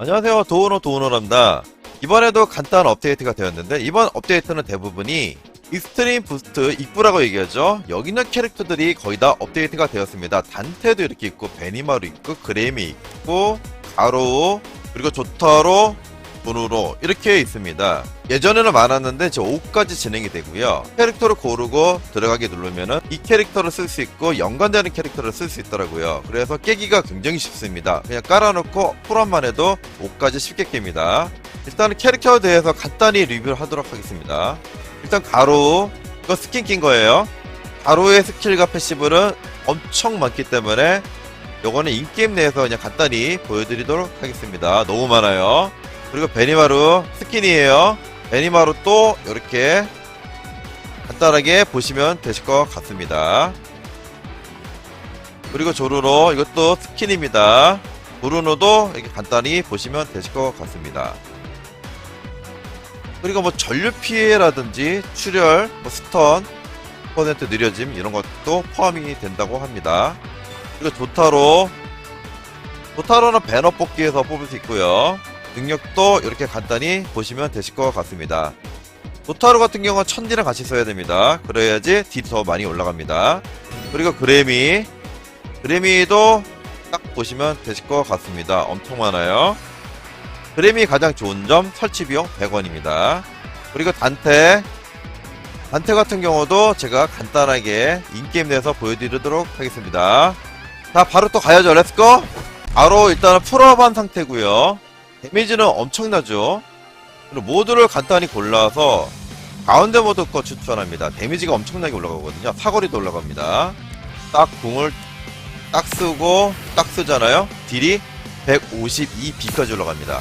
안녕하세요. 도우노 도우노랍니다. 이번에도 간단한 업데이트가 되었는데 이번 업데이트는 대부분이 익스트림 부스트 입구라고 얘기하죠. 여기 있는 캐릭터들이 거의 다 업데이트가 되었습니다. 단테도 이렇게 있고 베니마루 있고 그레미 있고 가로우 그리고 조타로 분우로 이렇게 있습니다. 예전에는 많았는데 이제 5까지 진행이 되고요. 캐릭터를 고르고 들어가기 누르면은 이 캐릭터를 쓸 수 있고 연관되는 캐릭터를 쓸 수 있더라고요. 그래서 깨기가 굉장히 쉽습니다. 그냥 깔아놓고 풀업만 해도 5까지 쉽게 깹니다. 일단은 캐릭터에 대해서 간단히 리뷰를 하도록 하겠습니다. 일단 가로 이거 스킨 낀 거예요. 가로의 스킬과 패시브는 엄청 많기 때문에 요거는 인게임 내에서 그냥 간단히 보여드리도록 하겠습니다. 너무 많아요 그리고 베니마루 스킨이에요 베니마루 또 이렇게 간단하게 보시면 되실 것 같습니다 그리고 조르노 이것도 스킨입니다 조르노도 이렇게 간단히 보시면 되실 것 같습니다 그리고 뭐 전류 피해라든지 출혈, 뭐 스턴, 퍼센트 느려짐 이런 것도 포함이 된다고 합니다. 그리고 조타로 조타로는 배너 뽑기에서 뽑을 수 있고요. 능력도 이렇게 간단히 보시면 되실 것 같습니다. 조타로 같은 경우는 천지랑 같이 써야 됩니다. 그래야지 딜이 더 많이 올라갑니다. 그리고 그래미 그래미도 딱 보시면 되실 것 같습니다. 엄청 많아요. 그램이 가장 좋은 점 설치 비용 100원입니다. 그리고 단테 단테 같은 경우도 제가 간단하게 인게임 내에서 보여드리도록 하겠습니다. 자 바로 또 가야죠. 렛츠고! 바로 일단은 풀업한 상태고요 데미지는 엄청나죠. 그리고 모드를 간단히 골라서 가운데 모드 거 추천합니다. 데미지가 엄청나게 올라가거든요. 사거리도 올라갑니다. 딱 궁을 딱 쓰고 딱 쓰잖아요. 딜이 152B까지 올라갑니다.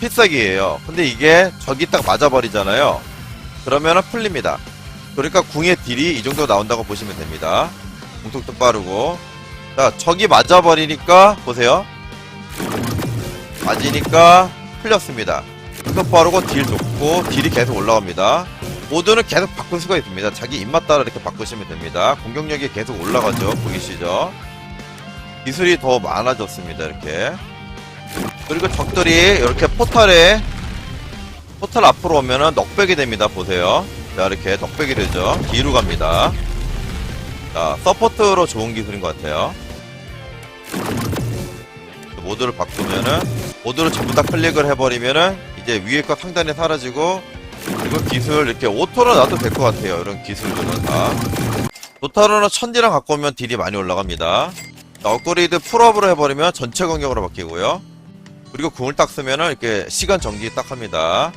필살기예요. 근데 이게 적이 딱 맞아버리잖아요. 그러면은 풀립니다. 그러니까 궁의 딜이 이 정도 나온다고 보시면 됩니다. 공속도 빠르고. 자, 적이 맞아버리니까, 보세요. 맞으니까 풀렸습니다. 공속 빠르고 딜 좋고, 딜이 계속 올라갑니다. 모드는 계속 바꿀 수가 있습니다. 자기 입맛 따라 이렇게 바꾸시면 됩니다. 공격력이 계속 올라가죠. 보이시죠? 기술이 더 많아졌습니다. 이렇게. 그리고 적들이 이렇게 포탈에 포탈 앞으로 오면은 넉백이 됩니다. 보세요. 자 이렇게 넉백이 되죠. 뒤로 갑니다. 자 서포트로 좋은 기술인 것 같아요. 모드를 바꾸면은 모드를 전부 다 클릭을 해버리면은 이제 위에 거 상단에 사라지고 그리고 기술 이렇게 오토로 놔도 될 것 같아요. 이런 기술들은 다. 도타로는 천지랑 갖고 오면 딜이 많이 올라갑니다. 자, 업그레이드 풀업으로 해버리면 전체 공격으로 바뀌고요. 그리고 궁을 딱 쓰면은 이렇게 시간 정지 딱 합니다.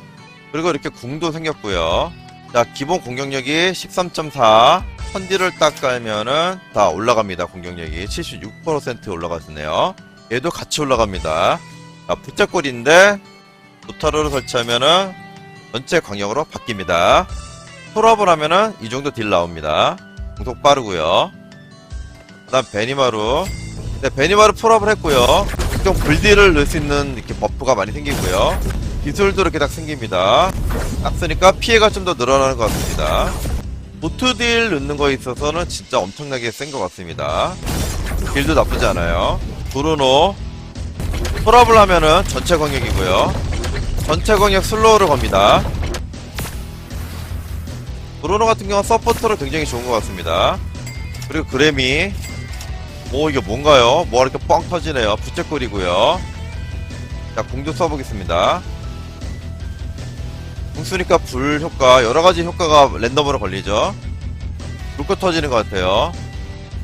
그리고 이렇게 궁도 생겼고요. 자, 기본 공격력이 13.4. 선지를 딱 깔면은 다 올라갑니다. 공격력이 76% 올라갔네요. 얘도 같이 올라갑니다. 자, 붙잡골인데 노타로를 설치하면은 전체 광역으로 바뀝니다. 풀업을 하면은 이 정도 딜 나옵니다. 공속 빠르고요. 그다음 베니마루. 네, 베니마루 풀업을 했고요. 좀 불딜을 넣을 수 있는 이렇게 버프가 많이 생기고요. 기술도 이렇게 딱 생깁니다. 딱 쓰니까 피해가 좀 더 늘어나는 것 같습니다. 보트딜 넣는 거에 있어서는 진짜 엄청나게 센 것 같습니다. 딜도 나쁘지 않아요. 브루노. 풀업을 하면은 전체 광역이고요. 전체 광역 슬로우를 겁니다. 브루노 같은 경우는 서포터로 굉장히 좋은 것 같습니다. 그리고 그래미. 오 이게 뭔가요? 뭐 이렇게 뻥 터지네요. 부채꼴이고요. 자 공도 써보겠습니다. 공 쓰니까 불 효과 여러 가지 효과가 랜덤으로 걸리죠. 불꽃 터지는 것 같아요.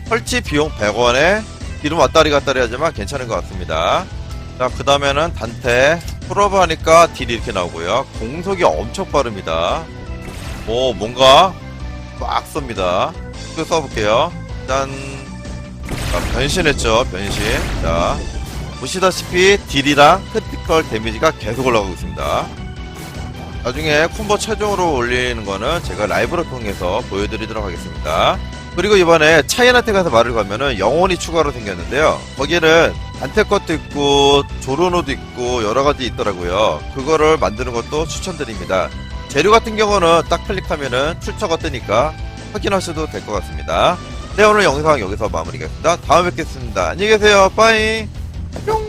설치 비용 100원에 기름 왔다리 갔다리 하지만 괜찮은 것 같습니다. 자 그 다음에는 단테 풀업을 하니까 딜이 이렇게 나오고요. 공속이 엄청 빠릅니다. 오 뭔가 막 쏩니다. 또 써볼게요. 짠. 자, 변신했죠, 변신. 자, 보시다시피 딜이랑 크리티컬 데미지가 계속 올라가고 있습니다. 나중에 콤보 최종으로 올리는 거는 제가 라이브를 통해서 보여드리도록 하겠습니다. 그리고 이번에 차이나테 가서 말을 가면은 영혼이 추가로 생겼는데요. 거기는 안테 것도 있고 조르노도 있고 여러 가지 있더라고요. 그거를 만드는 것도 추천드립니다. 재료 같은 경우는 딱 클릭하면은 출처가 뜨니까 확인하셔도 될 것 같습니다. 네 오늘 영상 여기서 마무리하겠습니다. 다음에 뵙겠습니다. 안녕히 계세요. 빠이. 뿅.